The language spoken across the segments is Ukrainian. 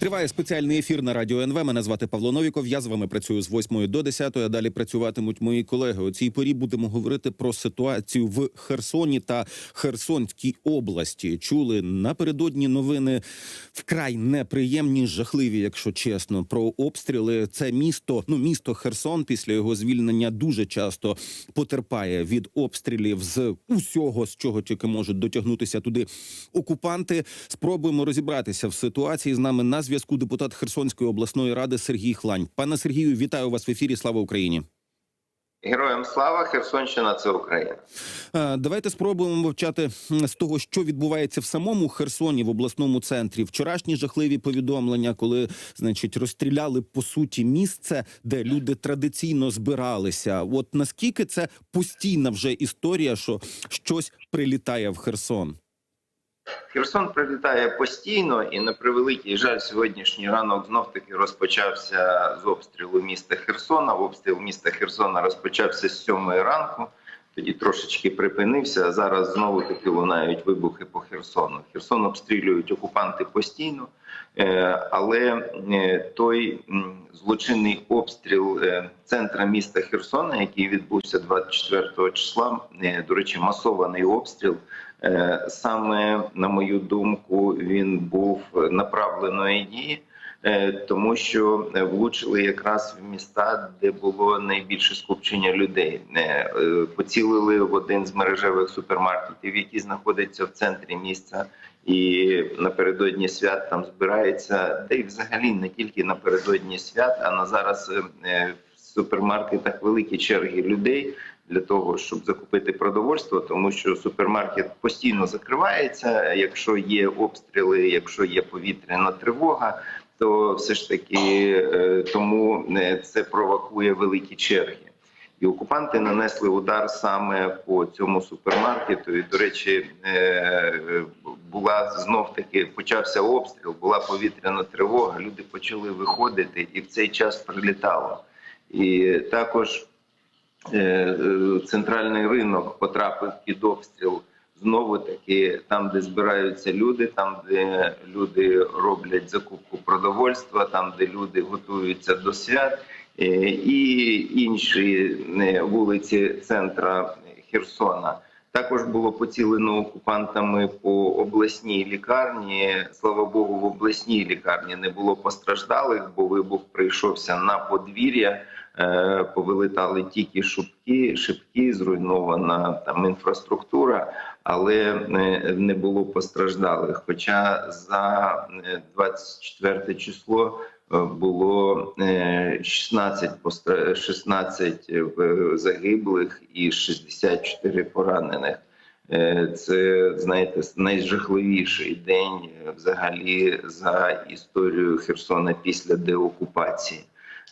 Триває спеціальний ефір на радіо НВ. Мене звати Павло Новіков. Я з вами працюю з 8 до 10, а далі працюватимуть мої колеги. У цій порі будемо говорити про ситуацію в Херсоні та Херсонській області. Чули напередодні новини вкрай неприємні, жахливі, якщо чесно, про обстріли. Це місто, ну місто Херсон після його звільнення дуже часто потерпає від обстрілів з усього, з чого тільки можуть дотягнутися туди окупанти. Спробуємо розібратися в ситуації. З нами на зв'язку депутат Херсонської обласної ради Сергій Хлань. Пане Сергію, вітаю вас в ефірі. Слава Україні. Героям слава Херсонщина це Україна. Е, Давайте спробуємо вивчати з того, що відбувається в самому Херсоні в обласному центрі. Вчорашні жахливі повідомлення, коли значить розстріляли по суті місце, де люди традиційно збиралися. От наскільки це постійна вже історія, що щось прилітає в Херсон? Херсон прилітає постійно, і на превеликий жаль, сьогоднішній ранок знов таки розпочався з обстрілу міста Херсона. Обстріл міста Херсона розпочався з сьомої ранку. Тоді трошечки припинився. Зараз знову таки лунають вибухи по Херсону. Херсон обстрілюють окупанти постійно, але е, той злочинний обстріл е, центра міста Херсона, який відбувся 24 числа, е, до речі, масований обстріл. Е, Саме на мою думку, він був направленої дії, е, тому що е, влучили якраз в міста, де було найбільше скупчення людей. Е, е, Поцілили в один з мережевих супермаркетів, який знаходиться в центрі міста, і напередодні свят там збирається, та й взагалі не тільки напередодні свят, а на зараз е, в супермаркетах великі черги людей для того, щоб закупити продовольство, тому що супермаркет постійно закривається. Якщо є обстріли, якщо є повітряна тривога, то все ж таки е, тому це провокує великі черги. І окупанти нанесли удар саме по цьому супермаркету. І, до речі, е, була знов таки почався обстріл, була повітряна тривога. Люди почали виходити, і в цей час прилітало. І також е, центральний ринок потрапив під обстріл. Знову таки, там, де збираються люди, там, де люди роблять закупку продовольства, там, де люди готуються до свят, е, і інші е, вулиці центра Херсона. Також було поцілено окупантами по обласній лікарні. Слава Богу, в обласній лікарні не було постраждалих, бо вибух прийшовся на подвір'я. Е, Повилетали тільки шибки, шибки, зруйнована там інфраструктура, але е, не було постраждалих. Хоча за е, 24 число е, було е, 16 16 е, загиблих і 64 поранених. Це знаєте найжахливіший день взагалі за історію Херсона після деокупації.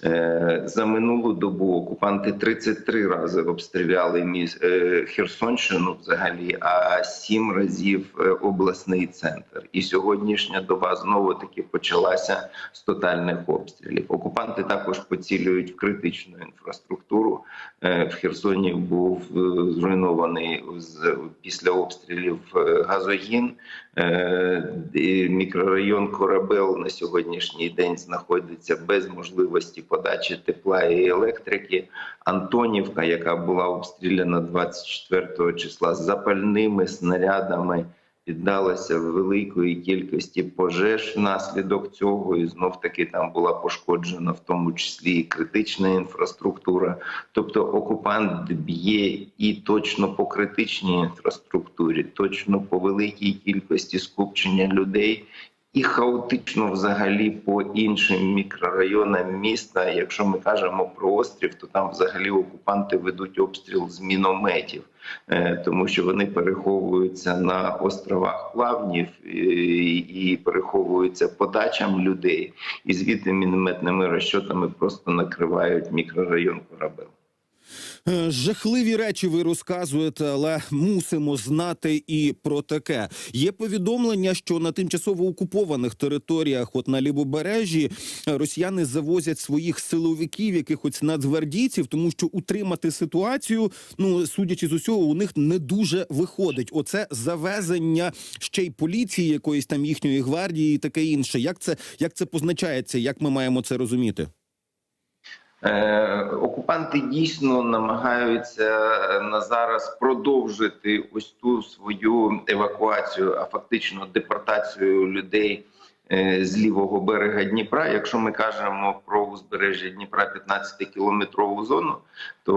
Е, За минулу добу окупанти 33 рази обстріляли міс... е, Херсонщину взагалі, а 7 разів е, обласний центр. І сьогоднішня доба знову таки почалася з тотальних обстрілів. Окупанти також поцілюють в критичну інфраструктуру. Е, В Херсоні був е, зруйнований після обстрілів е, газогін. Мікрорайон Корабел на сьогоднішній день знаходиться без можливості подачі тепла і електрики. Антонівка, яка була обстріляна 24 числа запальними снарядами, піддалася великої кількості пожеж внаслідок цього, і знов таки там була пошкоджена, в тому числі і критична інфраструктура. Тобто окупант б'є і точно по критичній інфраструктурі, точно по великій кількості скупчення людей. І хаотично взагалі по іншим мікрорайонам міста. Якщо ми кажемо про острів, то там взагалі окупанти ведуть обстріл з мінометів, е, тому що вони переховуються на островах плавнів е, і переховуються подачам людей, і звідти мінометними розчотами просто накривають мікрорайон корабель. Е, Жахливі речі ви розказуєте, але мусимо знати і про таке. Є повідомлення, що на тимчасово окупованих територіях, от на лівобережжі, росіяни завозять своїх силовиків, якихось нацгвардійців, тому що утримати ситуацію, ну судячи з усього, у них не дуже виходить. Оце завезення ще й поліції, якоїсь там їхньої гвардії, і таке інше. Як це як це позначається? Як ми маємо це розуміти? Е, Окупанти дійсно намагаються е, на зараз продовжити ось ту свою евакуацію, а фактично депортацію людей е, з лівого берега Дніпра. Якщо ми кажемо про узбережжя Дніпра 15-кілометрову зону, то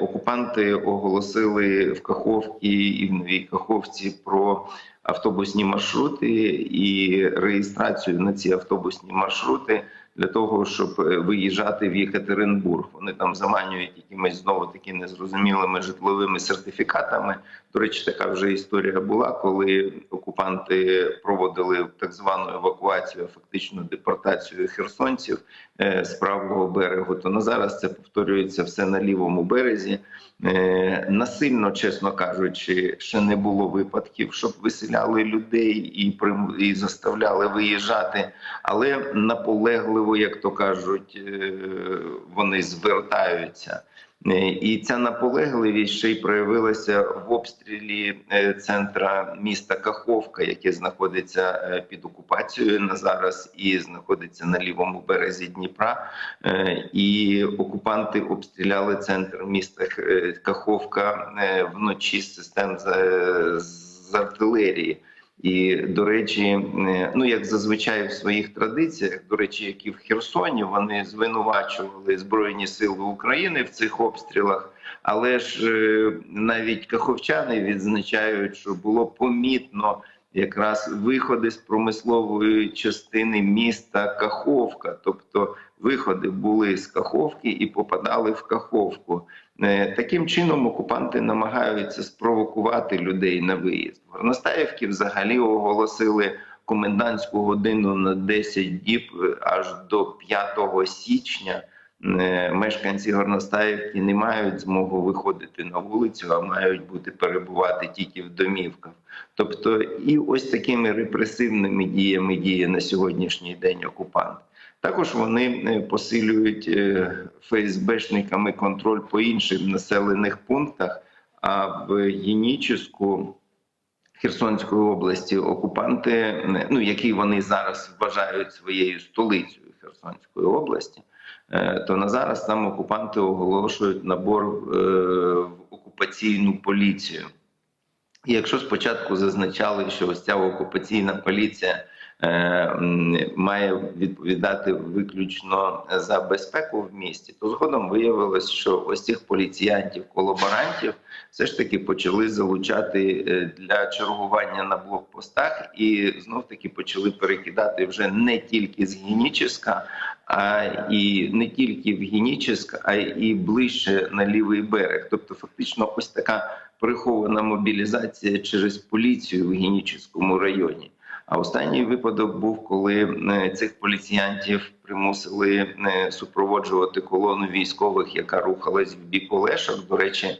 окупанти оголосили в Каховці і в Новій Каховці про автобусні маршрути і реєстрацію на ці автобусні маршрути для того, щоб е, виїжджати в Єкатеринбург. Вони там заманюють якимись знову таки незрозумілими житловими сертифікатами. До речі, така вже історія була, коли окупанти проводили так звану евакуацію, фактично депортацію херсонців е, з правого берегу. То на зараз це повторюється все на лівому березі. Е, Насильно, чесно кажучи, ще не було випадків, щоб виселяли людей і прим- і заставляли виїжджати, але наполегливо, як то кажуть, е, вони звертаються. Е, І ця наполегливість ще й проявилася в обстрілі е, центра міста Каховка, яке знаходиться е, під окупацією на зараз і знаходиться на лівому березі Дніпра. І окупанти обстріляли центр міста Каховка вночі з систем з артилерії. І до речі, е, ну як зазвичай в своїх традиціях, до речі, як і в Херсоні, вони звинувачували збройні сили України в цих обстрілах. Але ж е, навіть каховчани відзначають, що було помітно якраз виходи з промислової частини міста Каховка, тобто виходи були з Каховки і попадали в Каховку. Е, Таким чином окупанти намагаються спровокувати людей на виїзд. В Горностаївці взагалі оголосили комендантську годину на 10 діб е, аж до 5 січня. Е, Мешканці Горностаївки не мають змогу виходити на вулицю, а мають бути перебувати тільки в домівках. Тобто, і ось такими репресивними діями діє на сьогоднішній день окупант. Також вони е, посилюють е, ФСБшниками контроль по іншим населених пунктах. А в Єніческу Херсонської області окупанти, е, ну які вони зараз вважають своєю столицею Херсонської області, то на зараз там окупанти оголошують набор в окупаційну поліцію. І якщо спочатку зазначали, що ось ця окупаційна поліція має відповідати виключно за безпеку в місті, то згодом виявилось, що ось цих поліціянтів, колаборантів все ж таки почали залучати е, для чергування на блокпостах, і знов таки почали перекидати вже не тільки з Геніческа, а і не тільки в Генічеськ, а і ближче на лівий берег. Тобто, фактично, ось така прихована мобілізація через поліцію в Генічеському районі. А останній випадок був, коли е, цих поліціянтів примусили е, супроводжувати колону військових, яка рухалась в бік Олешок. До речі,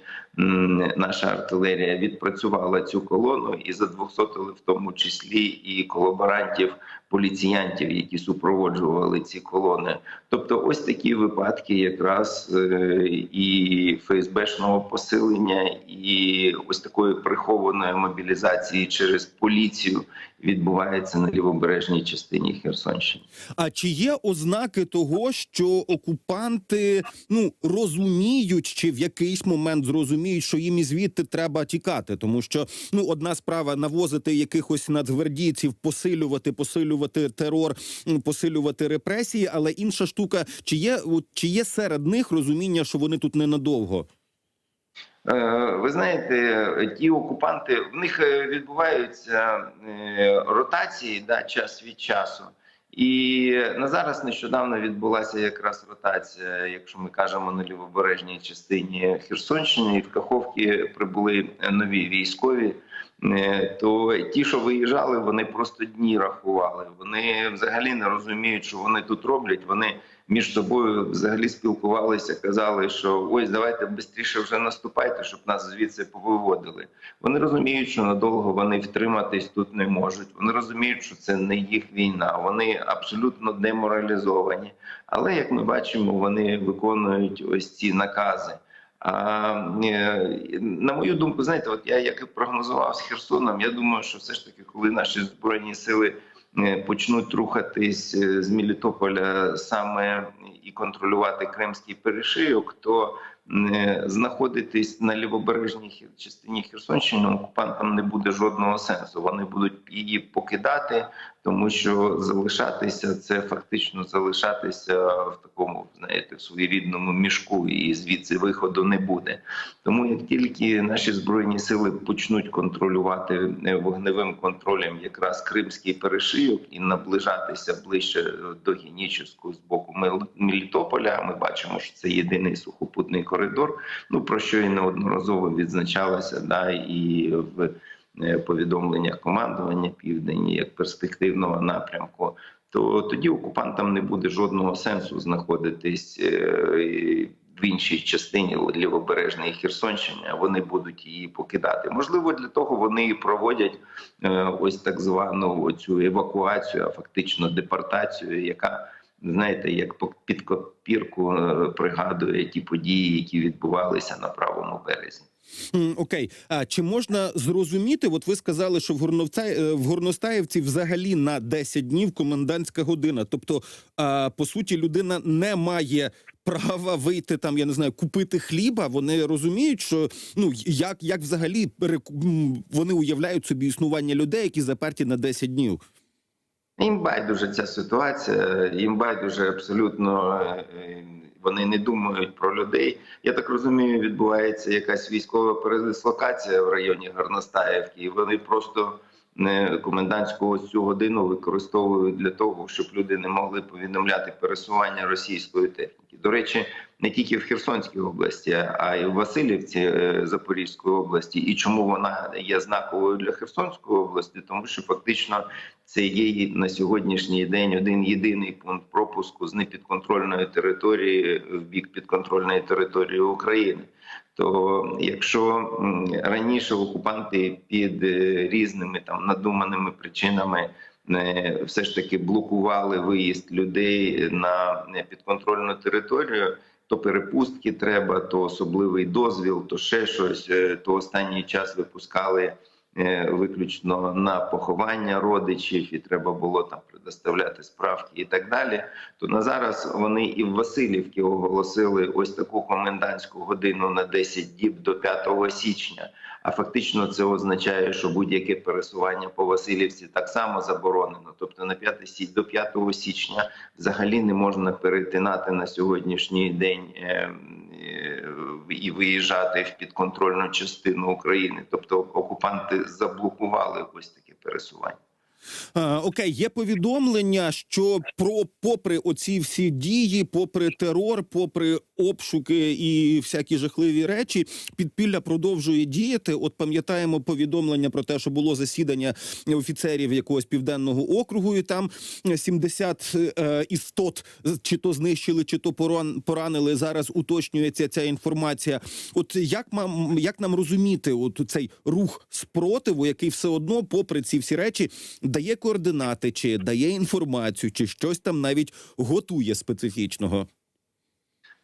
наша артилерія відпрацювала цю колону і задвохсотили в тому числі і колаборантів, поліціянтів, які супроводжували ці колони. Тобто, ось такі випадки, якраз е, і ФСБшного посилення, і ось такої прихованої мобілізації через поліцію відбувається на лівобережній частині Херсонщини. А чи є ознаки того, що окупанти ну розуміють, чи в якийсь момент зрозуміють, що їм і звідти треба тікати? Тому що ну одна справа навозити якихось нацгвардійців, посилювати, посилювати терор, посилювати репресії, але інша штука, чи є чи є серед них розуміння, що вони тут ненадовго? Е, Ви знаєте, ті окупанти в них е, відбуваються е, ротації да, час від часу. І на зараз нещодавно відбулася якраз ротація, якщо ми кажемо на лівобережній частині Херсонщини, і в Каховці прибули нові військові. Е, то ті, що виїжджали, вони просто дні рахували. Вони взагалі не розуміють, що вони тут роблять. Вони між собою взагалі спілкувалися, казали, що ось давайте швидше вже наступайте, щоб нас звідси повиводили. Вони розуміють, що надовго вони втриматись тут не можуть. Вони розуміють, що це не їх війна. Вони абсолютно деморалізовані. Але як ми бачимо, вони виконують ось ці накази. А е, на мою думку, знаєте, от я як і прогнозував з Херсоном, я думаю, що все ж таки, коли наші збройні сили е, почнуть рухатись е, з Мілітополя саме і контролювати Кримський перешийок, то знаходитись на лівобережній частині Херсонщини окупантам не буде жодного сенсу. Вони будуть її покидати, тому що залишатися це фактично залишатися в такому, знаєте, в своєрідному мішку, і звідси виходу не буде. Тому як тільки наші збройні сили почнуть контролювати е, вогневим контролем якраз Кримський перешийок і наближатися ближче е, до Генічеського з боку Мелітополя, ми бачимо, що це єдиний сухопутний коридор. Ну про що і неодноразово відзначалося, да і в е, повідомленнях командування Південь як перспективного напрямку. То тоді окупантам не буде жодного сенсу знаходитись е, в іншій частині лівобережної Херсонщини, а вони будуть її покидати. Можливо, для того вони і проводять е, ось так звану цю евакуацію, а фактично депортацію, яка знаєте, як під копірку е, пригадує ті події, які відбувалися на правому березі. Окей, а чи можна зрозуміти? От ви сказали, що в Горновця... е, в Горностаївці взагалі на 10 днів комендантська година. Тобто, а, по суті, людина не має права вийти там, я не знаю, купити хліба. Вони розуміють, що ну як, як взагалі вони уявляють собі існування людей, які заперті на 10 днів. Їм байдуже ця ситуація, їм байдуже абсолютно. е, е, Вони не думають про людей. Я так розумію, відбувається якась військова передислокація в районі Гарностаєвки. і вони просто не комендантську ось цю годину використовують для того, щоб люди не могли повідомляти пересування російської техніки. До речі, не тільки в Херсонській області, а й в Васильівці е, Запорізької області. І чому вона є знаковою для Херсонської області? Тому що фактично це є на сьогоднішній день один єдиний пункт пропуску з непідконтрольної території в бік підконтрольної території України. То якщо раніше окупанти під е, різними там надуманими причинами все ж таки блокували виїзд людей на е, підконтрольну територію, то перепустки треба, то особливий дозвіл, то ще щось, е, то останній час випускали е, виключно на поховання родичів, і треба було там предоставляти справки і так далі. То на зараз вони і в Васильівці оголосили ось таку комендантську годину на 10 діб до 5 січня. А фактично це означає, що будь-яке пересування по Васильівці так само заборонено. Тобто на 5 січ до 5 січня взагалі не можна перетинати на сьогоднішній день е, е, і виїжджати в підконтрольну частину України. Тобто окупанти заблокували ось таке пересування. А, окей, є повідомлення, що про попри оці всі дії, попри терор, попри обшуки і всякі жахливі речі, підпілля продовжує діяти. От пам'ятаємо повідомлення про те, що було засідання офіцерів якогось південного округу, і там 70 е, істот чи то знищили, чи то поран- поранили. Зараз уточнюється ця інформація. От як мам, як нам розуміти, от цей рух спротиву, який все одно, попри ці всі речі, дає координати, чи дає інформацію, чи щось там навіть готує специфічного.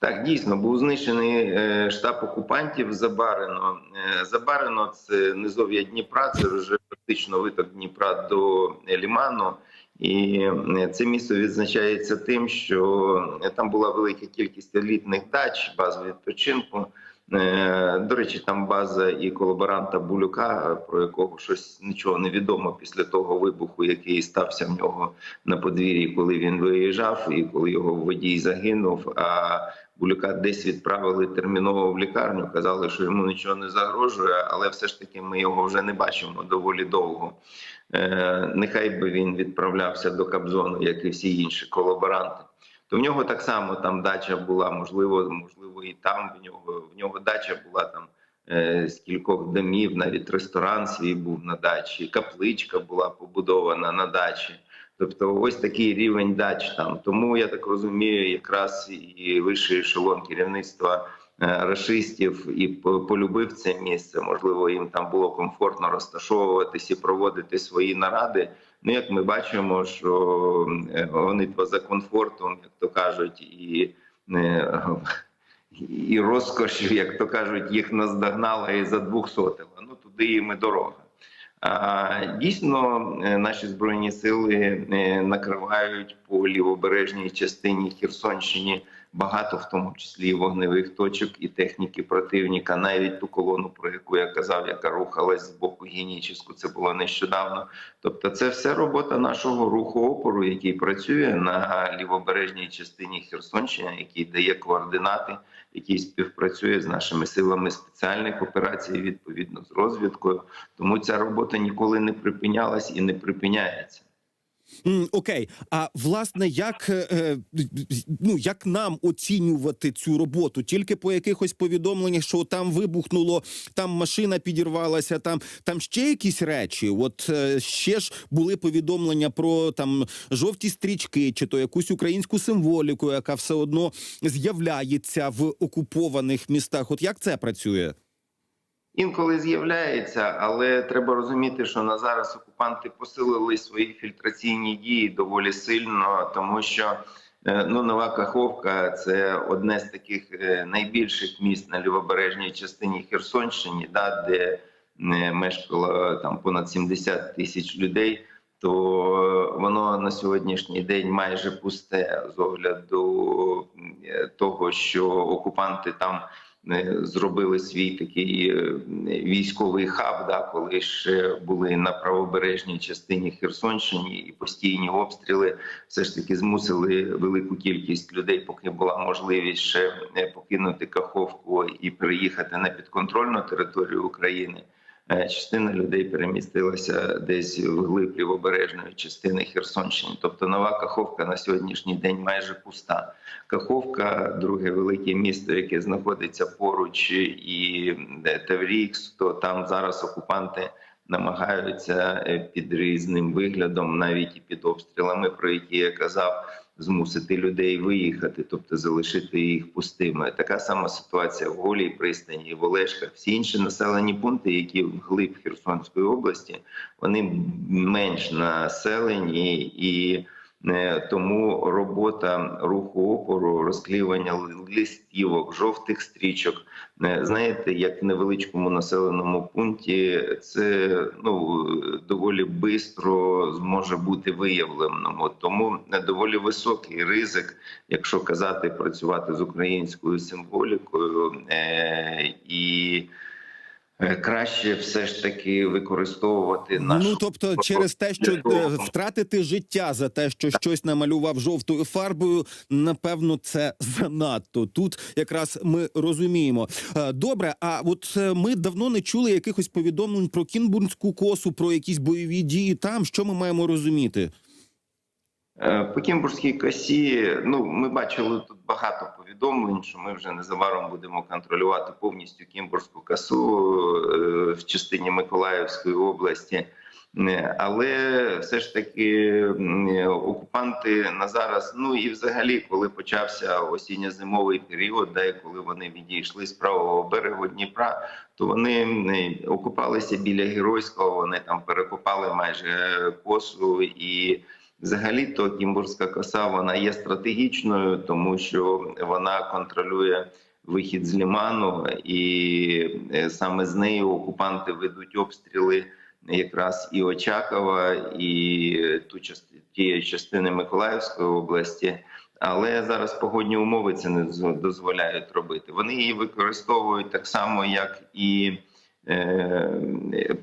Так, дійсно був знищений е, штаб окупантів Забарено. Е, Забарено це низов'я Дніпра, це вже фактично виток Дніпра до Ліману. І е, це місто відзначається тим, що там була велика кількість елітних дач, баз відпочинку. Е, До речі, там база і колаборанта Булюка, про якого щось нічого не відомо після того вибуху, який стався в нього на подвір'ї, коли він виїжджав, і коли його водій загинув. А Булюка десь відправили терміново в лікарню. Казали, що йому нічого не загрожує, але все ж таки ми його вже не бачимо доволі довго. Е, нехай би він відправлявся до Кабзону, як і всі інші колаборанти. То в нього так само там дача була, можливо, можливо, і там в нього в нього дача була там е, з кількох домів, навіть ресторан свій був на дачі, капличка була побудована на дачі. Тобто, ось такий рівень дач там. Тому я так розумію, якраз і вищий ешелон керівництва е, рашистів і полюбив це місце. Можливо, їм там було комфортно розташовуватись і проводити свої наради. Ну, як ми бачимо, що е, гонитва за комфортом, як то кажуть, і, е, і розкош, як то кажуть, їх наздогнала і за задвухсотила. Ну туди їм і дорога. А, Дійсно, е, наші збройні сили накривають по лівобережній частині Херсонщині багато, в тому числі вогневих точок і техніки противника. Навіть ту колону, про яку я казав, яка рухалась з боку Генічеську, це було нещодавно. Тобто, це все робота нашого руху опору, який працює на лівобережній частині Херсонщини, який дає координати, який співпрацює з нашими силами спеціальних операцій, відповідно з розвідкою. Тому ця робота ніколи не припинялась і не припиняється. Окей, а власне, як е, е, ну як нам оцінювати цю роботу? Тільки по якихось повідомленнях, що там вибухнуло, там машина підірвалася, там там ще якісь речі. От е, ще ж були повідомлення про там жовті стрічки, чи то якусь українську символіку, яка все одно з'являється в окупованих містах. От як це працює? Інколи з'являється, але треба розуміти, що на зараз окупанти посилили свої фільтраційні дії доволі сильно, тому що е, ну нова Каховка це одне з таких е, найбільших міст на лівобережній частині Херсонщини, да, де е, мешкало там понад 70 тисяч людей. То воно на сьогоднішній день майже пусте з огляду того, що окупанти там зробили свій такий е, військовий хаб, да, коли ще були на правобережній частині Херсонщини і постійні обстріли все ж таки змусили велику кількість людей, поки була можливість ще е, покинути Каховку і приїхати на підконтрольну територію України. Е, Частина людей перемістилася десь в глиб лівобережної частини Херсонщини. Тобто нова Каховка на сьогоднішній день майже пуста. Каховка, друге велике місто, яке знаходиться поруч, і е, Таврікс, то там зараз окупанти намагаються е, під різним виглядом, навіть і під обстрілами, про які я казав, змусити людей виїхати, тобто залишити їх пустими. Така сама ситуація в Голій пристані, в Олешках. Всі інші населені пункти, які вглиб Херсонської області, вони менш населені і. Е, Тому робота руху опору, розклеювання листівок, жовтих стрічок, е, знаєте, як в невеличкому населеному пункті, це ну доволі швидко зможе бути виявлено. Тому доволі високий ризик, якщо казати працювати з українською символікою е, і. Е, Краще все ж таки використовувати нашу Ну тобто, через те, що е, втратити життя за те, що щось намалював жовтою фарбою, напевно, це занадто. Тут якраз ми розуміємо. Е, Добре, а от ми давно не чули якихось повідомлень про Кінбурнську косу, про якісь бойові дії там. Що ми маємо розуміти? По Кімбурзькій косі, ну ми бачили тут багато повідомлень, що ми вже незабаром будемо контролювати повністю Кімбурзьку косу е, в частині Миколаївської області. Е, Але все ж таки окупанти на зараз, ну і взагалі, коли почався осінньо-зимовий період, і коли вони відійшли з правого берегу Дніпра, то вони окупалися біля Геройського. Вони там перекопали майже косу і. Взагалі, то Кімбурська коса вона є стратегічною, тому що вона контролює вихід з ліману, і е, саме з нею окупанти ведуть обстріли якраз і Очакова, і ту тієї частини Миколаївської області. Але зараз погодні умови це не доз- дозволяють робити. Вони її використовують так само, як і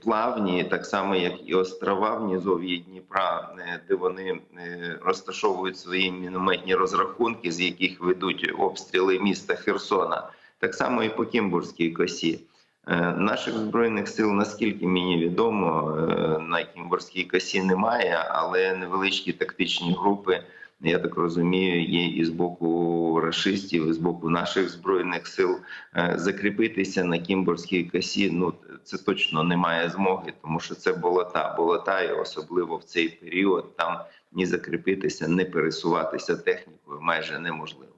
плавні, так само як і острова в низов'ї Дніпра, е, де вони е, розташовують свої мінометні розрахунки, з яких ведуть обстріли міста Херсона. Так само і по Кімбурзькій косі. Е, Наших збройних сил, наскільки мені відомо, е, на Кімбурзькій косі немає, але невеличкі тактичні групи я так розумію, є і з боку рашистів, і з боку наших збройних сил Е, закріпитися на Кімборській косі. Ну це точно немає змоги, тому що це болота. Болота, і особливо в цей період там ні закріпитися, ні пересуватися технікою майже неможливо.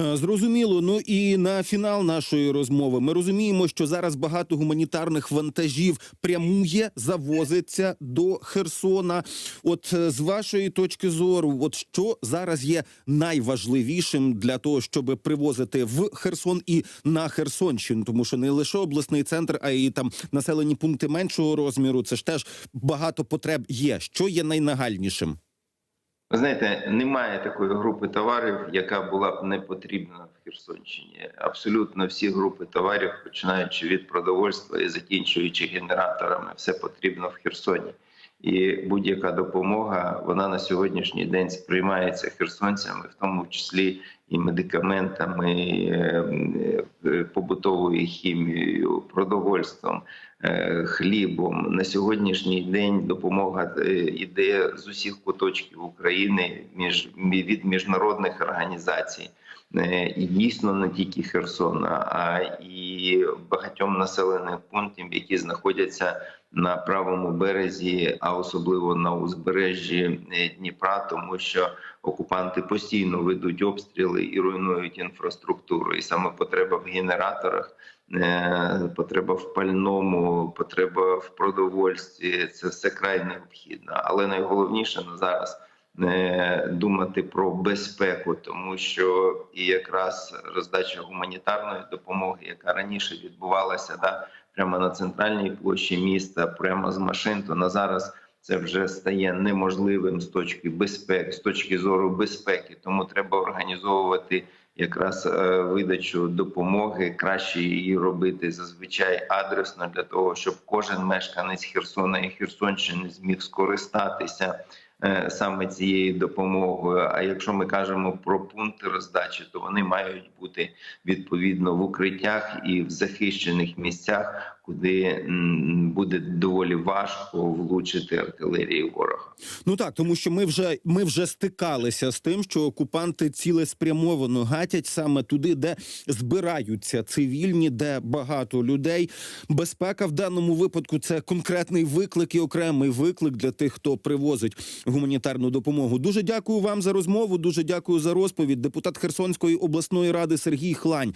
Е, Зрозуміло. Ну і на фінал нашої розмови ми розуміємо, що зараз багато гуманітарних вантажів прямує, завозиться до Херсона. От е, з вашої точки зору, от що зараз є найважливішим для того, щоб привозити в Херсон і на Херсонщину, тому що не лише обласний центр, а й там населені пункти меншого розміру. Це ж теж багато потреб є. Що є найнагальнішим? Ви знаєте, немає такої групи товарів, яка була б не потрібна в Херсонщині. Абсолютно всі групи товарів, починаючи від продовольства і закінчуючи генераторами, все потрібно в Херсоні. І будь-яка допомога вона на сьогоднішній день сприймається херсонцями, в тому числі і медикаментами, е, е, побутовою хімією, продовольством, е, хлібом. На сьогоднішній день допомога е, іде з усіх куточків України від міжнародних організацій. І дійсно не тільки Херсона, а і багатьом населених пунктів, які знаходяться на правому березі, а особливо на узбережжі е, Дніпра, тому що окупанти постійно ведуть обстріли і руйнують інфраструктуру. І саме потреба в генераторах, е, потреба в пальному, потреба в продовольстві це все край необхідно. Але найголовніше на зараз. е, Думати про безпеку, тому що і якраз роздача гуманітарної допомоги, яка раніше відбувалася, да прямо на центральній площі міста, прямо з машин, то на зараз це вже стає неможливим з точки безпеки, з точки зору безпеки. Тому треба організовувати якраз е, видачу допомоги, краще її робити зазвичай адресно для того, щоб кожен мешканець Херсона і Херсонщини зміг скористатися. Е, Саме цією допомогою. А якщо ми кажемо про пункти роздачі, то вони мають бути відповідно в укриттях і в захищених місцях, куди буде доволі важко влучити артилерії ворога. Ну так, тому що ми вже ми вже стикалися з тим, що окупанти цілеспрямовано гатять саме туди, де збираються цивільні, де багато людей. Безпека в даному випадку це конкретний виклик і окремий виклик для тих, хто привозить гуманітарну допомогу. Дуже дякую вам за розмову. Дуже дякую за розповідь. Депутат Херсонської обласної ради Сергій Хлань